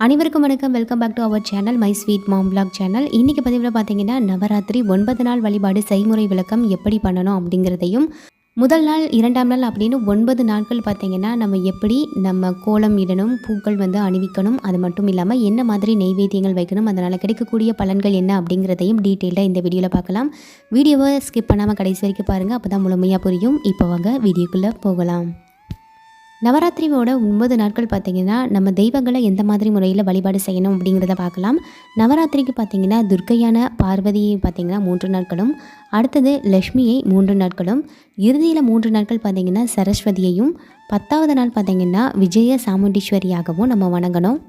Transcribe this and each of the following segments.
அனைவருக்கும் வணக்கம். Welcome back to our channel my sweet mom blog channel இன்றைக்கி பதிவில் பார்த்தீங்கன்னா நவராத்திரி ஒன்பது நாள் வழிபாடு செய்முறை விளக்கம் எப்படி பண்ணணும் அப்படிங்கிறதையும் முதல் நாள் இரண்டாம் நாள் அப்படின்னு ஒன்பது நாட்கள் பார்த்தீங்கன்னா நம்ம எப்படி நம்ம கோலம் இடணும் பூக்கள் வந்து அணிவிக்கணும் அது மட்டும் இல்லாமல் என்ன மாதிரி நெய்வேத்தியங்கள் வைக்கணும் அதனால் கிடைக்கக்கூடிய பலன்கள் என்ன அப்படிங்கிறதையும் டீட்டெயிலாக இந்த வீடியோவில் பார்க்கலாம். வீடியோவை ஸ்கிப் பண்ணாமல் கடைசி வரைக்கும் பாருங்கள் அப்போ தான் முழுமையாக புரியும். இப்போ வாங்க வீடியோக்குள்ளே போகலாம். நவராத்திரியோட ஒன்பது நாட்கள் பார்த்தீங்கன்னா நம்ம தெய்வங்களை எந்த மாதிரி முறையில் வழிபாடு செய்யணும் அப்படிங்கிறத பார்க்கலாம். நவராத்திரிக்கு பார்த்தீங்கன்னா துர்க்கையான பார்வதியை பார்த்தீங்கன்னா மூன்று நாட்களும் அடுத்தது லக்ஷ்மியை மூன்று நாட்களும் இறுதியில் மூன்று நாட்கள் பார்த்தீங்கன்னா சரஸ்வதியையும் பத்தாவது நாள் பார்த்தீங்கன்னா விஜய சாமுண்டீஸ்வரியாகவும் நம்ம வணங்கணும்.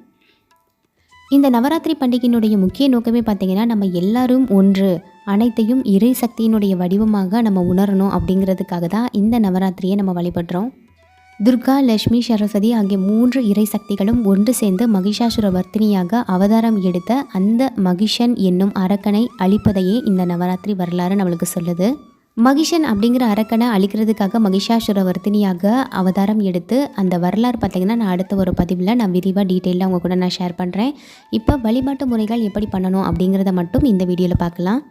இந்த நவராத்திரி பண்டிகையினுடைய முக்கிய நோக்கமே பார்த்தீங்கன்னா நம்ம எல்லாரும் ஒன்று அனைத்தையும் இறை சக்தியினுடைய வடிவமாக நம்ம உணரணும் அப்படிங்கிறதுக்காக தான் இந்த நவராத்திரியை நம்ம வழிபடுறோம். துர்கா லட்சுமி சரஸ்வதி ஆகிய மூன்று இறை சக்திகளும் ஒன்று சேர்ந்து மகிஷாசுர வர்த்தினியாக அவதாரம் எடுத்த அந்த மகிஷன் என்னும் அரக்கனை அழிப்பதையே இந்த நவராத்திரி வரலாறு நம்மளுக்கு சொல்லுது. மகிஷன் அப்படிங்கிற அரக்கனை அழிக்கிறதுக்காக மகிஷாசுர வர்த்தினியாக அவதாரம் எடுத்து அந்த வரலாறு பார்த்திங்கன்னா நான் அடுத்த ஒரு பதிவில் நான் விரிவாக டீட்டெயிலாக உங்கள் கூட நான் ஷேர் பண்ணுறேன் இப்போ வழிபாட்டு முறைகள் எப்படி பண்ணணும் அப்படிங்கிறத மட்டும் இந்த வீடியோவில் பார்க்கலாம்.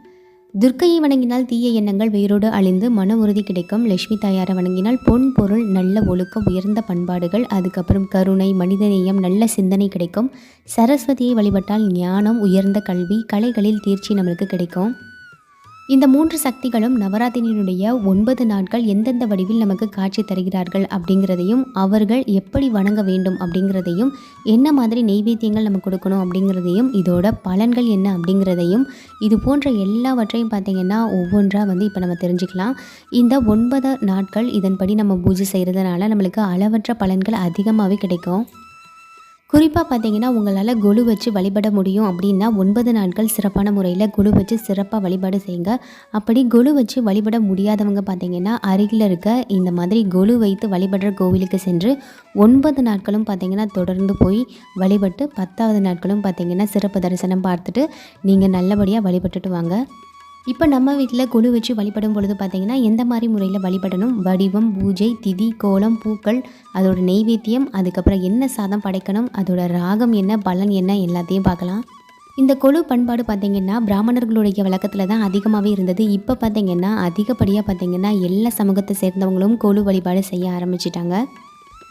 துர்க்கையை வணங்கினால் தீய எண்ணங்கள் வேரோடு அழிந்து மன உறுதி கிடைக்கும். லட்சுமி தாயாரை வணங்கினால் பொன் பொருள் நல்ல ஒழுக்கம் உயர்ந்த பண்பாடுகள் அதுக்கப்புறம் கருணை மனிதநேயம் நல்ல சிந்தனை கிடைக்கும். சரஸ்வதியை வழிபட்டால் ஞானம் உயர்ந்த கல்வி கலைகளில் தேர்ச்சி நம்மளுக்கு கிடைக்கும். இந்த மூன்று சக்திகளும் நவராத்திரியினுடைய ஒன்பது நாட்கள் எந்தெந்த வடிவில் நமக்கு காட்சி தருகிறார்கள் அப்படிங்கிறதையும் அவர்கள் எப்படி வணங்க வேண்டும் அப்படிங்கிறதையும் என்ன மாதிரி நெய்வேத்தியங்கள் நம்ம கொடுக்கணும் அப்படிங்கிறதையும் இதோட பலன்கள் என்ன அப்படிங்கிறதையும் இது போன்ற எல்லாவற்றையும் பார்த்திங்கன்னா ஒவ்வொன்றாக வந்து இப்போ நம்ம தெரிஞ்சுக்கலாம். இந்த ஒன்பது நாட்கள் இதன்படி நம்ம பூஜை செய்கிறதுனால நம்மளுக்கு அளவற்ற பலன்கள் அதிகமாகவே கிடைக்கும். குறிப்பாக பார்த்தீங்கன்னா உங்களால் கொலு வச்சு வழிபட முடியும் அப்படின்னா ஒன்பது நாட்கள் சிறப்பான முறையில் கொலு வச்சு சிறப்பாக வழிபாடு செய்யுங்க. அப்படி கொலு வச்சு வழிபட முடியாதவங்க பார்த்தீங்கன்னா அருகில் இருக்க இந்த மாதிரி கொலு வைத்து வழிபடுற கோவிலுக்கு சென்று ஒன்பது நாட்களும் பார்த்தீங்கன்னா தொடர்ந்து போய் வழிபட்டு பத்தாவது நாட்களும் பார்த்தீங்கன்னா சிறப்பு தரிசனம் பார்த்துட்டு நீங்கள் நல்லபடியாக வழிபட்டுட்டு வாங்க. இப்போ நம்ம வீட்டில் கொலு வச்சு வழிபடும் பொழுது பார்த்தீங்கன்னா எந்த மாதிரி முறையில் வழிபடணும்? வடிவம் பூஜை திதி கோலம் பூக்கள் அதோட நெய்வேத்தியம் அதுக்கப்புறம் என்ன சாதம் படைக்கணும்? அதோட ராகம் என்ன பலன் என்ன எல்லாத்தையும் பார்க்கலாம். இந்த கொழு பண்பாடு பார்த்திங்கன்னா பிராமணர்களுடைய வழக்கத்தில் தான் அதிகமாகவே இருந்தது. இப்போ பார்த்திங்கன்னா அதிகப்படியாக பார்த்திங்கன்னா எல்லா சமூகத்தை சேர்ந்தவங்களும் கொழு வழிபாடு செய்ய ஆரம்பிச்சிட்டாங்க.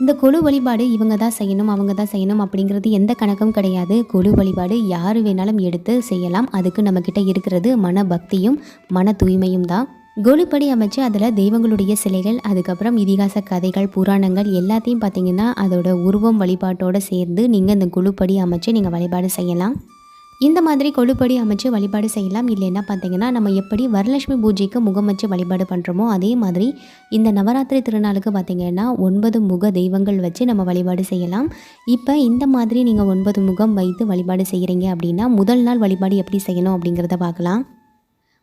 இந்த கொலு வழிபாடு இவங்க தான் செய்யணும் அவங்க தான் செய்யணும் அப்படிங்கிறது எந்த கணக்கும் கிடையாது. கொலு வழிபாடு யார் வேணாலும் எடுத்து செய்யலாம். அதுக்கு நம்மக்கிட்ட இருக்கிறது மன பக்தியும் மன தூய்மையும் தான். கோலிப்படி அமைச்சு அதில் தெய்வங்களுடைய சிலைகள் அதுக்கப்புறம் இதிகாச கதைகள் புராணங்கள் எல்லாத்தையும் பார்த்தீங்கன்னா அதோட உருவம் வழிபாட்டோடு சேர்ந்து நீங்கள் இந்த குழுப்படி அமைச்சு நீங்கள் வழிபாடு செய்யலாம். இந்த மாதிரி கொழுப்படி அமைச்சு வழிபாடு செய்யலாம். இல்லைன்னா பார்த்தீங்கன்னா நம்ம எப்படி வரலட்சுமி பூஜைக்கு முகம் வச்சு வழிபாடு பண்ணுறோமோ அதே மாதிரி இந்த நவராத்திரி திருநாளுக்கு பார்த்தீங்கன்னா ஒன்பது முக தெய்வங்கள் வச்சு நம்ம வழிபாடு செய்யலாம். இப்போ இந்த மாதிரி நீங்கள் ஒன்பது முகம் வைத்து வழிபாடு செய்கிறீங்க அப்படின்னா முதல் நாள் வழிபாடு எப்படி செய்யணும் அப்படிங்கிறத பார்க்கலாம்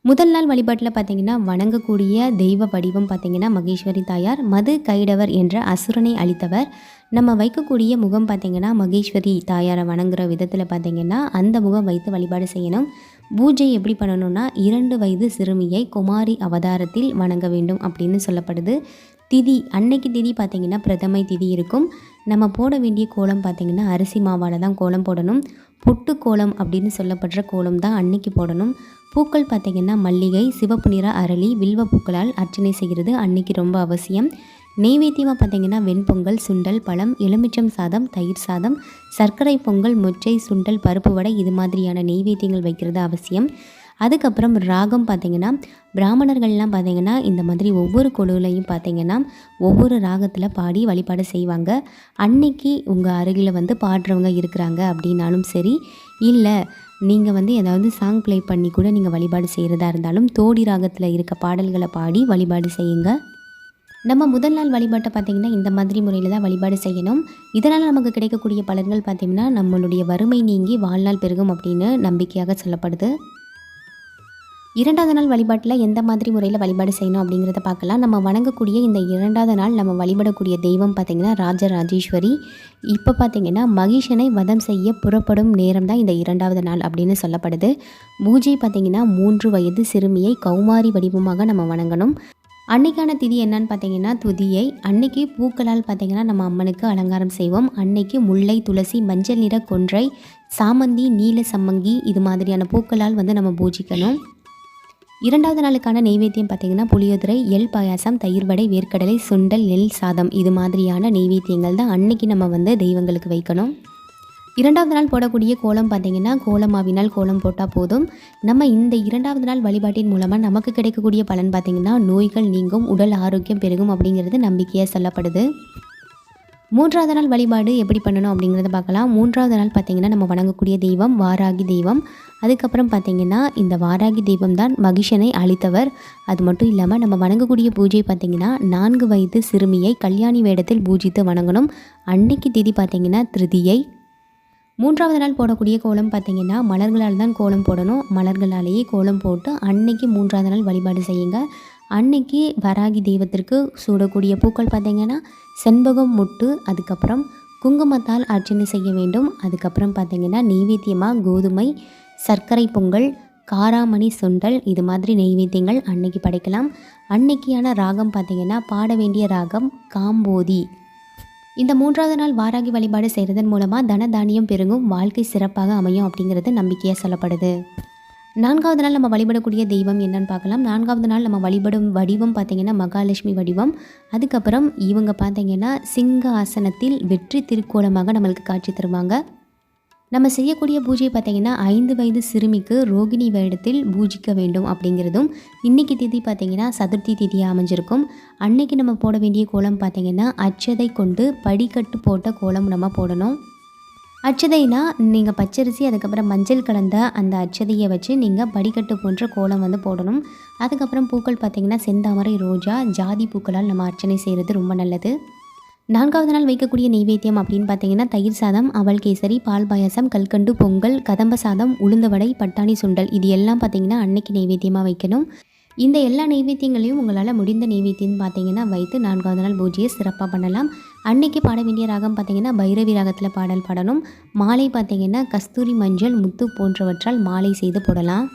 முதல் நாள் வழிபாட்டில் பார்த்தீங்கன்னா வணங்கக்கூடிய தெய்வ வடிவம் பார்த்தீங்கன்னா மகேஸ்வரி தாயார் மது கைடவர் என்ற அசுரனை அளித்தவர் நம்ம வைக்கக்கூடிய முகம் பார்த்திங்கன்னா மகேஸ்வரி தாயாரை வணங்குற விதத்தில் பார்த்திங்கன்னா அந்த முகம் வைத்து வழிபாடு செய்யணும். பூஜை எப்படி பண்ணணும்னா இரண்டு வயது சிறுமியை குமாரி அவதாரத்தில் வணங்க வேண்டும் அப்படின்னு சொல்லப்படுது. திதி அன்னைக்கு திதி பார்த்திங்கன்னா பிரதமை திதி இருக்கும். நம்ம போட வேண்டிய கோலம் பார்த்திங்கன்னா அரிசி மாவால் தான் கோலம் போடணும். புட்டு கோலம் அப்படின்னு சொல்லப்படுற கோலம் தான் அன்னைக்கு போடணும். பூக்கள் பார்த்திங்கன்னா மல்லிகை சிவப்பு நிற அரளி வில்வ பூக்களால் அர்ச்சனை செய்கிறது அன்னைக்கு ரொம்ப அவசியம். நெய்வேத்தியமாக பார்த்திங்கன்னா வெண்பொங்கல் சுண்டல் பழம் எலுமிச்சம் சாதம் தயிர் சாதம் சர்க்கரை பொங்கல் மொச்சை சுண்டல் பருப்பு வடை இது மாதிரியான நெய்வேத்தியங்கள் வைக்கிறது அவசியம். அதுக்கப்புறம் ராகம் பார்த்திங்கன்னா பிராமணர்கள்லாம் பார்த்திங்கன்னா இந்த மாதிரி ஒவ்வொரு குழுவிலையும் பார்த்திங்கன்னா ஒவ்வொரு ராகத்தில் பாடி வழிபாடு செய்வாங்க. அன்னைக்கு உங்கள் அருகில் வந்து பாடுறவங்க இருக்கிறாங்க அப்படின்னாலும் சரி இல்லை நீங்கள் வந்து ஏதாவது சாங் ப்ளே பண்ணி கூட நீங்கள் வழிபாடு செய்கிறதா இருந்தாலும் தோடி ராகத்தில் இருக்க பாடல்களை பாடி வழிபாடு செய்யுங்க. நம்ம முதல் நாள் வழிபாட்டை பார்த்திங்கன்னா இந்த மாதிரி முறையில் தான் வழிபாடு செய்யணும். இதனால் நமக்கு கிடைக்கக்கூடிய பலன்கள் பார்த்திங்கன்னா நம்மளுடைய வறுமை நீங்கி வாழ்நாள் பெருகும் அப்படின்னு நம்பிக்கையாக சொல்லப்படுது. இரண்டாவது நாள் வழிபாட்டில் எந்த மாதிரி முறையில் வழிபாடு செய்யணும் அப்படிங்கிறத பார்க்கலாம். நம்ம வணங்கக்கூடிய இந்த இரண்டாவது நாள் நம்ம வழிபடக்கூடிய தெய்வம் பார்த்திங்கன்னா ராஜராஜேஸ்வரி. இப்போ பார்த்திங்கன்னா மகிஷனை வதம் செய்ய புறப்படும் நேரம் தான் இந்த இரண்டாவது நாள் அப்படின்னு சொல்லப்படுது. பூஜை பார்த்திங்கன்னா மூன்று வயது சிறுமியை கௌமாரி வடிவமாக நம்ம வணங்கணும். அன்னைக்கான திதி என்னன்னு பார்த்தீங்கன்னா துதியை. அன்னைக்கு பூக்களால் பார்த்தீங்கன்னா நம்ம அம்மனுக்கு அலங்காரம் செய்வோம். அன்னைக்கு முல்லை துளசி மஞ்சள் நிற கொன்றை சாமந்தி நீல சம்மங்கி இது மாதிரியான பூக்களால் வந்து நம்ம பூஜிக்கணும். இரண்டாவது நாளுக்கான நெய்வேத்தியம் பார்த்தீங்கன்னா புளியோதரை எல் பாயாசம் தயிர் வடை வேர்க்கடலை சுண்டல் நெல் சாதம் இது மாதிரியான நெய்வேத்தியங்கள் தான் அன்னைக்கு நம்ம வந்து தெய்வங்களுக்கு வைக்கணும். இரண்டாவது நாள் போடக்கூடிய கோலம் பார்த்தீங்கன்னா கோலமாவினால் கோலம் போட்டால் போதும். நம்ம இந்த இரண்டாவது நாள் வழிபாட்டின் மூலமாக நமக்கு கிடைக்கக்கூடிய பலன் பார்த்திங்கன்னா நோய்கள் நீங்கும் உடல் ஆரோக்கியம் பெருகும் அப்படிங்கிறது நம்பிக்கையாக சொல்லப்படுது. மூன்றாவது நாள் வழிபாடு எப்படி பண்ணணும் அப்படிங்கிறத பார்க்கலாம். மூன்றாவது நாள் பார்த்திங்கன்னா நம்ம வணங்கக்கூடிய தெய்வம் வாராகி தெய்வம். அதுக்கப்புறம் பார்த்திங்கன்னா இந்த வாராகி தெய்வம் தான் மகிஷனை அளித்தவர் அது மட்டும் இல்லாமல் நம்ம வணங்கக்கூடிய பூஜை பார்த்திங்கன்னா நான்கு வயது சிறுமியை கல்யாணி வேடத்தில் பூஜித்து வணங்கணும். அன்னைக்கு திதி பார்த்தீங்கன்னா திருதியை. மூன்றாவது நாள் போடக்கூடிய கோலம் பார்த்திங்கன்னா மலர்களால் தான் கோலம் போடணும். மலர்களாலேயே கோலம் போட்டு அன்னைக்கு மூன்றாவது நாள் வழிபாடு செய்யுங்க. அன்னைக்கு வராகி தெய்வத்திற்கு சூடக்கூடிய பூக்கள் பார்த்தீங்கன்னா செண்பகம் முட்டு அதுக்கப்புறம் குங்குமத்தால் அர்ச்சனை செய்ய வேண்டும். அதுக்கப்புறம் பார்த்திங்கன்னா நெய்வேத்தியமாக கோதுமை சர்க்கரை பொங்கல் காராமணி சுண்டல் இது மாதிரி நெய்வேத்தியங்கள் அன்னைக்கு படைக்கலாம். அன்னைக்கியான ராகம் பார்த்திங்கன்னா பாட வேண்டிய ராகம் காம்போதி. இந்த மூன்றாவது நாள் வாராகி வழிபாடு செய்கிறதன் மூலமாக தன தானியம் பெருகும் வாழ்க்கை சிறப்பாக அமையும் அப்படிங்கிறது நம்பிக்கையாக சொல்லப்படுது. நான்காவது நாள் நம்ம வழிபடக்கூடிய தெய்வம் என்னன்னு பார்க்கலாம். நான்காவது நாள் நம்ம வழிபடும் வடிவம் பார்த்திங்கன்னா மகாலட்சுமி வடிவம். அதுக்கப்புறம் இவங்க பார்த்தீங்கன்னா சிங்க ஆசனத்தில் வெற்றி திருக்கோலமாக நம்மளுக்கு காட்சி தருவாங்க. நம்ம செய்யக்கூடிய பூஜை பார்த்திங்கன்னா ஐந்து வயது சிறுமிக்கு ரோகிணி வேடத்தில் பூஜிக்க வேண்டும் அப்படிங்கிறதும் இன்றைக்கி திதி பார்த்திங்கன்னா சதுர்த்தி திதியாக அமைஞ்சிருக்கும். அன்னைக்கு நம்ம போட வேண்டிய கோலம் பார்த்திங்கன்னா அச்சதை கொண்டு படிக்கட்டு போட்ட கோலம் நம்ம போடணும். அச்சதைனா நீங்கள் பச்சரிசி அதுக்கப்புறம் மஞ்சள் கலந்த அந்த அச்சதையை வச்சு நீங்கள் படிக்கட்டு போன்ற கோலம் வந்து போடணும். அதுக்கப்புறம் பூக்கள் பார்த்திங்கன்னா செந்தாமரை ரோஜா ஜாதி பூக்களால் நம்ம அர்ச்சனை செய்கிறது ரொம்ப நல்லது. நான்காவது நாள் வைக்கக்கூடிய நெய்வேத்தியம் அப்படின்னு பார்த்தீங்கன்னா தயிர் சாதம் அவல் கேசரி பால் பாயாசம் கல்கண்டு பொங்கல் கதம்ப சாதம் உளுந்தவடை பட்டாணி சுண்டல். இது எல்லாம் பார்த்தீங்கன்னா அன்னைக்கு நெய்வேத்தியமாக வைக்கணும். இந்த எல்லா நெய்வேத்தியங்களையும் உங்களால் முடிந்த நெய்வேத்தியம் பார்த்தீங்கன்னா வைத்து நான்காவது நாள் பூஜையை சிறப்பாக பண்ணலாம். அன்னைக்கு பாட வேண்டிய ராகம் பார்த்திங்கன்னா பைரவி ராகத்தில் பாடல் பாடணும். மாலை பார்த்திங்கன்னா கஸ்தூரி மஞ்சள் முத்து போன்றவற்றால் மாலை செய்து போடலாம்.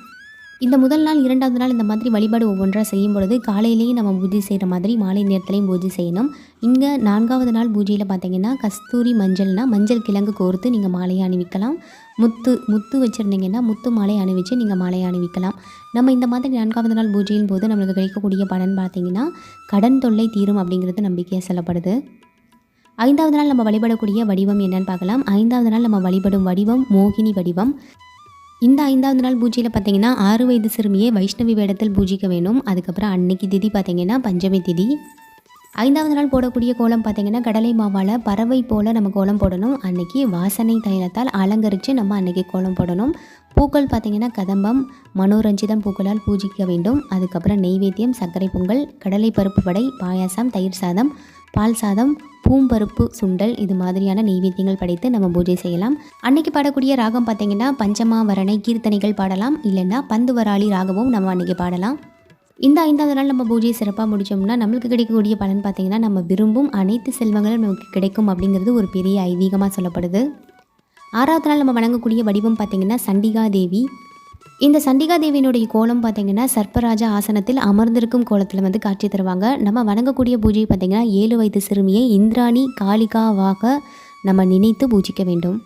இந்த முதல் நாள் இரண்டாவது நாள் இந்த மாதிரி வழிபாடு ஒவ்வொன்றாக செய்யும் பொழுது காலையிலேயே நம்ம பூஜை செய்கிற மாதிரி மாலை நேரத்துலையும் பூஜை செய்யணும். இங்கே நான்காவது நாள் பூஜையில் பார்த்தீங்கன்னா கஸ்தூரி மஞ்சள்னால் மஞ்சள் கிழங்கு கோர்த்து நீங்கள் மாலையை அணிவிக்கலாம். முத்து முத்து வச்சுருந்தீங்கன்னா முத்து மாலை அணிவிச்சு நீங்கள் மாலையை அணிவிக்கலாம். நம்ம இந்த மாதிரி நான்காவது நாள் பூஜையின் போது நம்மளுக்கு கிடைக்கக்கூடிய பலன் பார்த்தீங்கன்னா கடன் தொல்லை தீரும் அப்படிங்கிறது நம்பிக்கையாக சொல்லப்படுது. ஐந்தாவது நாள் நம்ம வழிபடக்கூடிய வடிவம் என்னன்னு பார்க்கலாம். ஐந்தாவது நாள் நம்ம வழிபடும் வடிவம் மோகினி வடிவம். இந்த ஐந்தாவது நாள் பூஜையில் பார்த்தீங்கன்னா ஆறு வயது சிறுமியை வைஷ்ணவி வேடத்தில் பூஜிக்க வேணும் அதுக்கப்புறம் அன்னைக்கு திதி பார்த்தீங்கன்னா பஞ்சமி திதி. ஐந்தாவது நாள் போடக்கூடிய கோலம் பார்த்தீங்கன்னா கடலை மாவால் பறவை போல் நம்ம கோலம் போடணும். அன்னைக்கு வாசனை தைலத்தால் அலங்கரித்து நம்ம அன்னைக்கு கோலம் போடணும். பூக்கள் பார்த்தீங்கன்னா கதம்பம் மனோரஞ்சிதம் பூக்களால் பூஜிக்க வேண்டும். அதுக்கப்புறம் நெய்வேத்தியம் சர்க்கரை பொங்கல் கடலை பருப்பு வடை பாயாசம் தயிர் சாதம் பால் சாதம் பூம்பருப்பு சுண்டல் இது மாதிரியான நெய்வேத்தியங்கள் படைத்து நம்ம பூஜை செய்யலாம். அன்னைக்கு பாடக்கூடிய ராகம் பார்த்தீங்கன்னா பஞ்சமாவரணை கீர்த்தனைகள் பாடலாம். இல்லைன்னா பந்து வராளி ராகமும் நம்ம அன்னைக்கு பாடலாம். இந்த ஐந்தாவது நாள் நம்ம பூஜையை சிறப்பாக முடித்தோம்னா நம்மளுக்கு கிடைக்கக்கூடிய பலன் பார்த்தீங்கன்னா நம்ம விரும்பும் அனைத்து செல்வங்களும் நமக்கு கிடைக்கும் அப்படிங்கிறது ஒரு பெரிய ஐதீகமாக சொல்லப்படுது. ஆறாவது நாள் நம்ம வணங்கக்கூடிய வடிவம் பார்த்தீங்கன்னா சண்டிகா தேவி. இந்த சண்டிகா தேவியினுடைய கோலம் பார்த்தீங்கன்னா சர்ப்பராஜா ஆசனத்தில் அமர்ந்திருக்கும் கோலத்தில் வந்து காட்சி தருவாங்க. நம்ம வணங்கக்கூடிய பூஜை பார்த்தீங்கன்னா ஏழு வயது சிறுமியை இந்திராணி காளிகாவாக நம்ம நினைத்து பூஜிக்க வேண்டும்.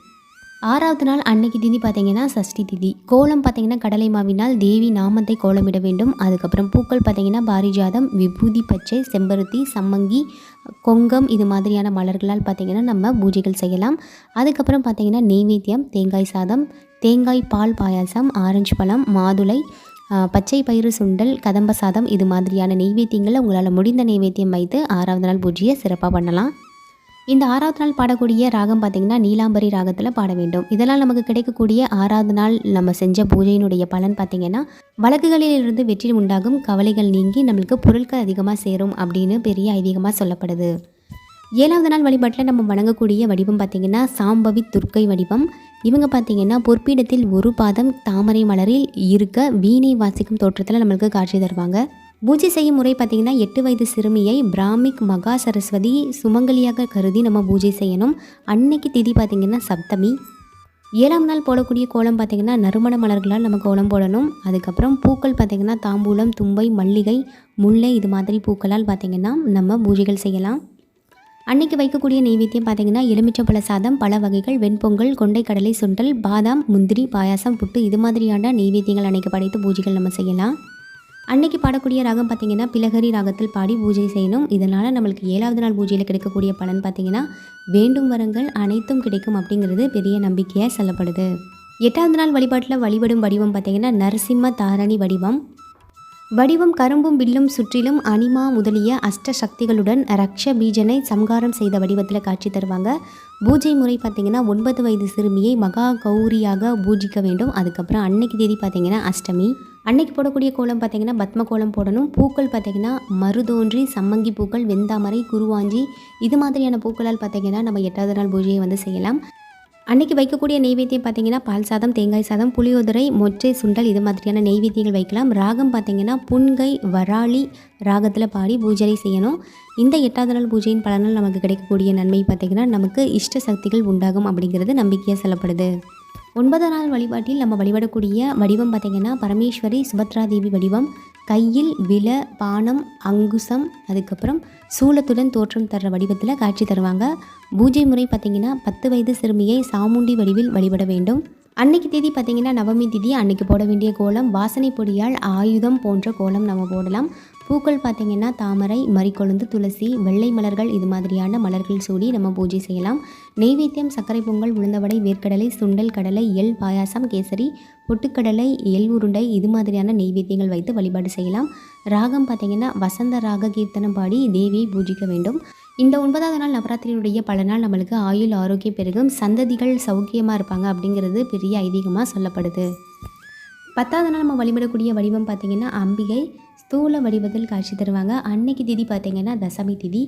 ஆறாவது நாள் அன்னைக்கு திதி பார்த்தீங்கன்னா சஷ்டி திதி. கோலம் பார்த்தீங்கன்னா கடலை மாவினால் தேவி நாமத்தை கோலமிட வேண்டும். அதுக்கப்புறம் பூக்கள் பார்த்தீங்கன்னா பாரிஜாதம் விபூதி பச்சை செம்பருத்தி சம்மங்கி கொங்கம் இது மாதிரியான மலர்களால் பார்த்தீங்கன்னா நம்ம பூஜைகள் செய்யலாம். அதுக்கப்புறம் பார்த்தீங்கன்னா நெய்வேத்தியம் தேங்காய் சாதம் தேங்காய் பால் பாயாசம் ஆரஞ்சு பழம் மாதுளை பச்சை பயிறு சுண்டல் கதம்ப சாதம் இது மாதிரியான நெய்வேத்தியங்களை உங்களால் முடிந்த நெய்வேத்தியம் வைத்து ஆறாவது நாள் பூஜையை சிறப்பாக பண்ணலாம். இந்த ஆறாவது நாள் பாடக்கூடிய ராகம் பார்த்திங்கன்னா நீலாம்பரி ராகத்தில் பாட வேண்டும். இதனால் நமக்கு கிடைக்கக்கூடிய ஆறாவது நாள் நம்ம செஞ்ச பூஜையினுடைய பலன் பார்த்திங்கன்னா வழக்குகளிலிருந்து வெற்றி உண்டாகும் கவலைகள் நீங்கி நம்மளுக்கு பொருட்கள் அதிகமாக சேரும் அப்படின்னு பெரிய ஐதீகமாக சொல்லப்படுது. ஏழாவது நாள் வழிபாட்டில் நம்ம வணங்கக்கூடிய வடிவம் பார்த்திங்கன்னா சாம்பவி துர்க்கை வடிவம். இவங்க பார்த்திங்கன்னா பொற்பீடத்தில் ஒரு பாதம் தாமரை மலரில் இருக்க வீணை வாசிக்கும் தோற்றத்தில் நம்மளுக்கு காட்சி தருவாங்க. பூஜை செய்யும் முறை பார்த்திங்கன்னா எட்டு வயது சிறுமியை பிராமிக் மகா சரஸ்வதி சுமங்கலியாக கருதி நம்ம பூஜை செய்யணும். அன்னைக்கு திதி பார்த்திங்கன்னா சப்தமி. ஏழாம் நாள் போடக்கூடிய கோலம் பார்த்திங்கன்னா நறுமண மலர்களால் நம்ம கோலம் போடணும். அதுக்கப்புறம் பூக்கள் பார்த்திங்கன்னா தாம்பூலம் தும்பை மல்லிகை முல்லை இது மாதிரி பூக்களால் பார்த்திங்கன்னா நம்ம பூஜைகள் செய்யலாம். அன்னைக்கு வைக்கக்கூடிய நெய்வேத்தியம் பார்த்திங்கன்னா எலுமிச்சம்பழ சாதம் பல வகைகள் வெண்பொங்கல் கொண்டை கடலை சுண்டல் பாதாம் முந்திரி பாயாசம் புட்டு இது மாதிரியான நெய்வேத்தியங்கள் அன்னைக்கு படைத்து பூஜைகள் நம்ம செய்யலாம். அன்னைக்கு பாடக்கூடிய ராகம் பார்த்திங்கன்னா பிலகரி ராகத்தில் பாடி பூஜை செய்யணும். இதனால் நம்மளுக்கு ஏழாவது நாள் பூஜையில் கிடைக்கக்கூடிய பலன் பார்த்திங்கன்னா வேண்டும் வரங்கள் அனைத்தும் கிடைக்கும் அப்படிங்கிறது பெரிய நம்பிக்கையாக சொல்லப்படுது. எட்டாவது நாள் வழிபாட்டில் வழிபடும் வடிவம் பார்த்திங்கன்னா நரசிம்ம தாரணி வடிவம். வடிவம் கரும்பும் வில்லும் சுற்றிலும் அனிமா முதலிய அஷ்ட சக்திகளுடன் ரக்ஷ பீஜனை சம்காரம் செய்த வடிவத்தில் காட்சி தருவாங்க. பூஜை முறை பார்த்திங்கன்னா ஒன்பது வயது சிறுமியை மகா கௌரியாக பூஜிக்க வேண்டும். அதுக்கப்புறம் அன்னைக்கு தேதி பார்த்திங்கன்னா அஷ்டமி. அன்னைக்கு போடக்கூடிய கோலம் பார்த்திங்கன்னா பத்ம கோலம் போடணும். பூக்கள் பார்த்திங்கன்னா மருதோன்றி சம்மங்கி பூக்கள் வெந்தாமரை குருவாஞ்சி. இது மாதிரியான பூக்களால் பார்த்திங்கன்னா நம்ம எட்டாவது நாள் பூஜையை வந்து செய்யலாம். அன்றைக்கி வைக்கக்கூடிய நெய்வேத்தியம் பார்த்தீங்கன்னா பால் சாதம் தேங்காய் சாதம் புளியோதரை மொச்சை சுண்டல் இது மாதிரியான நெய்வேத்தியங்கள் வைக்கலாம். ராகம் பார்த்திங்கன்னா புன்கை வராளி ராகத்தில் பாடி பூஜை செய்யணும். இந்த எட்டாவது நாள் பூஜையின் பலனால் நமக்கு கிடைக்கக்கூடிய நன்மை பார்த்திங்கன்னா நமக்கு இஷ்ட சக்திகள் உண்டாகும் அப்படிங்கிறது நம்பிக்கையாக சொல்லப்படுது. ஒன்பதாம் நாள் வழிபாட்டில் நம்ம வழிபடக்கூடிய வடிவம் பார்த்திங்கன்னா பரமேஸ்வரி சுபத்ரா தேவி வடிவம். கையில் வில பானம் அங்குசம் அதுக்கப்புறம் சூலத்துடன் தோற்றம் தர்ற வடிவத்தில் காட்சி தருவாங்க. பூஜை முறை பார்த்திங்கன்னா பத்து வயது சிறுமியை சாமுண்டி வடிவில் வழிபட வேண்டும். அன்னைக்கு தேதி பார்த்திங்கன்னா நவமி தேதி அன்னைக்கு போட வேண்டிய கோலம் வாசனை பொடியால் ஆயுதம் போன்ற கோலம் நம்ம போடலாம். பூக்கள் பார்த்திங்கன்னா தாமரை மறிக்கொழுந்து துளசி வெள்ளை மலர்கள் இது மாதிரியான மலர்கள் சூடி நம்ம பூஜை செய்யலாம். நெய்வேத்தியம் சர்க்கரை பொங்கல் உளுந்தவடை வேர்க்கடலை சுண்டல் கடலை எள் பாயாசம் கேசரி பொட்டுக்கடலை எல் உருண்டை இது மாதிரியான நெய்வேத்தியங்கள் வைத்து வழிபாடு செய்யலாம். ராகம் பார்த்திங்கன்னா வசந்த ராக கீர்த்தனம் பாடி தேவியை பூஜிக்க வேண்டும். இந்த ஒன்பதாவது நாள் நவராத்திரியுடைய பல நாள் நம்மளுக்கு ஆயுள் ஆரோக்கியம் பெருகும். சந்ததிகள் சௌக்கியமாக இருப்பாங்க அப்படிங்கிறது பெரிய ஐதீகமாக சொல்லப்படுது. பத்தாவது நாள் நம்ம வழிபடக்கூடிய வடிவம் பார்த்திங்கன்னா அம்பிகை. ஸ்தூல வடிவத்தில் காட்சி தருவாங்க. அன்னைக்கு திதி பார்த்திங்கன்னா தசமி திதி.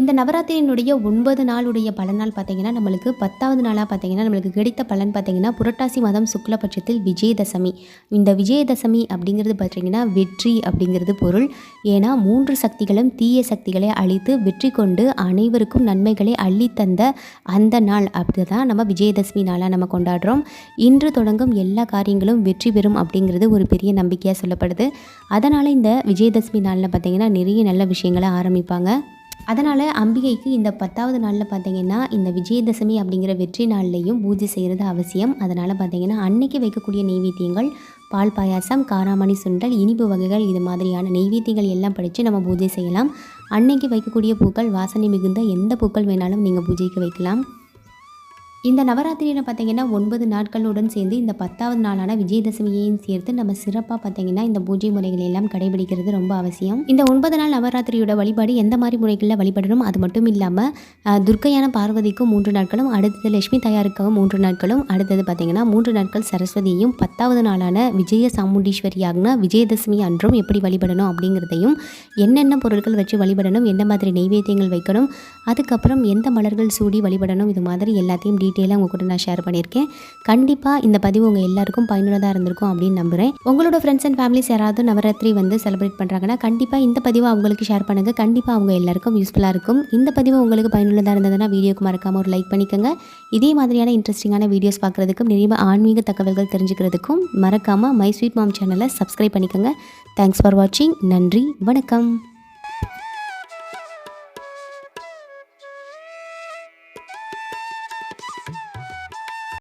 இந்த நவராத்திரியினுடைய ஒன்பது நாளுடைய பலனால் பார்த்தீங்கன்னா நம்மளுக்கு பத்தாவது நாளாக பார்த்தீங்கன்னா நம்மளுக்கு கிடைத்த பலன் பார்த்தீங்கன்னா புரட்டாசி மாதம் சுக்லபட்சத்தில் விஜயதசமி. இந்த விஜயதசமி அப்படிங்கிறது பார்த்தீங்கன்னா வெற்றி அப்படிங்கிறது பொருள். ஏன்னா மூன்று சக்திகளும் தீய சக்திகளை அழித்து வெற்றி கொண்டு அனைவருக்கும் நன்மைகளை அள்ளித்தந்த அந்த நாள். அப்படி தான் நம்ம விஜயதசமி நாளாக நம்ம கொண்டாடுறோம். இன்று தொடங்கும் எல்லா காரியங்களும் வெற்றி பெறும் அப்படிங்கிறது ஒரு பெரிய நம்பிக்கையாக சொல்லப்படுது. அதனால் இந்த விஜயதசமி நாளில் பார்த்திங்கன்னா நிறைய நல்ல விஷயங்களை ஆரம்பிப்பாங்க. அதனால் அம்பிகைக்கு இந்த பத்தாவது நாளில் பார்த்தீங்கன்னா இந்த விஜயதசமி அப்படிங்கிற வெற்றி நாள்லேயும் பூஜை செய்கிறது அவசியம். அதனால் பார்த்தீங்கன்னா அன்னைக்கு வைக்கக்கூடிய நெய்வேத்தியங்கள் பால் பாயாசம் காராமணி சுண்டல் இனிப்பு வகைகள் இது மாதிரியான நெய்வேத்தியங்கள் எல்லாம் படித்து நம்ம பூஜை செய்யலாம். அன்னைக்கு வைக்கக்கூடிய பூக்கள் வாசனை மிகுந்த எந்த பூக்கள் வேணாலும் நீங்கள் பூஜைக்கு வைக்கலாம். இந்த நவராத்திரியில் பார்த்திங்கன்னா ஒன்பது நாட்களுடன் சேர்ந்து இந்த பத்தாவது நாளான விஜயதசமியையும் சேர்த்து நம்ம சிறப்பாக பார்த்திங்கன்னா இந்த பூஜை முறைகள் எல்லாம் கடைபிடிக்கிறது ரொம்ப அவசியம். இந்த ஒன்பது நாள் நவராத்திரியோட வழிபாடு எந்த மாதிரி முறைகளில் வழிபடணும் அது மட்டும் இல்லாமல் துர்க்கையான பார்வதிக்கும் மூன்று நாட்களும் அடுத்தது லட்சுமி தாயாருக்காகவும் மூன்று நாட்களும் அடுத்தது பார்த்திங்கன்னா மூன்று நாட்கள் சரஸ்வதியும் பத்தாவது நாளான விஜய சாமுண்டீஸ்வரியாகனா விஜயதசமி அன்றும் எப்படி வழிபடணும் அப்படிங்கிறதையும் என்னென்ன பொருட்கள் வச்சு வழிபடணும் எந்த மாதிரி நெய்வேத்தியங்கள் வைக்கணும் அதுக்கப்புறம் எந்த மலர்கள் சூடி வழிபடணும் இது மாதிரி எல்லாத்தையும் டீட்டெயிலாக உங்கள் கூட நான் ஷேர் பண்ணியிருக்கேன். கண்டிப்பாக இந்த பதிவு உங்கள் எல்லாருக்கும் பயனுள்ளதாக இருந்திருக்கும் அப்படின்னு நம்புகிறேன் உங்களோட ஃப்ரெண்ட்ஸ் அண்ட் ஃபேமிலிஸ் யாராவது நவராத்திரி வந்து செலிப்ரேட் பண்ணுறாங்கன்னா கண்டிப்பாக இந்த பதிவை அவங்களுக்கு ஷேர் பண்ணுங்கள் கண்டிப்பாக அவங்க எல்லாருக்கும் யூஸ்ஃபுல்லாக இருக்கும். இந்த பதிவு உங்களுக்கு பயனுள்ளதாக இருந்ததுன்னா வீடியோக்கு மறக்காமல் ஒரு லைக் பண்ணிக்கோங்க. இதே மாதிரியான இன்ட்ரெஸ்டிங்கான வீடியோஸ் பார்க்குறதுக்கும் நிறைய ஆன்மீக தகவல்கள் தெரிஞ்சுக்கிறதுக்கும் மறக்காமல் மை ஸ்வீட் மாம் சேனலை சப்ஸ்கிரைப் பண்ணிக்கோங்க. தேங்க்ஸ் ஃபார் வாட்சிங் நன்றி. வணக்கம்.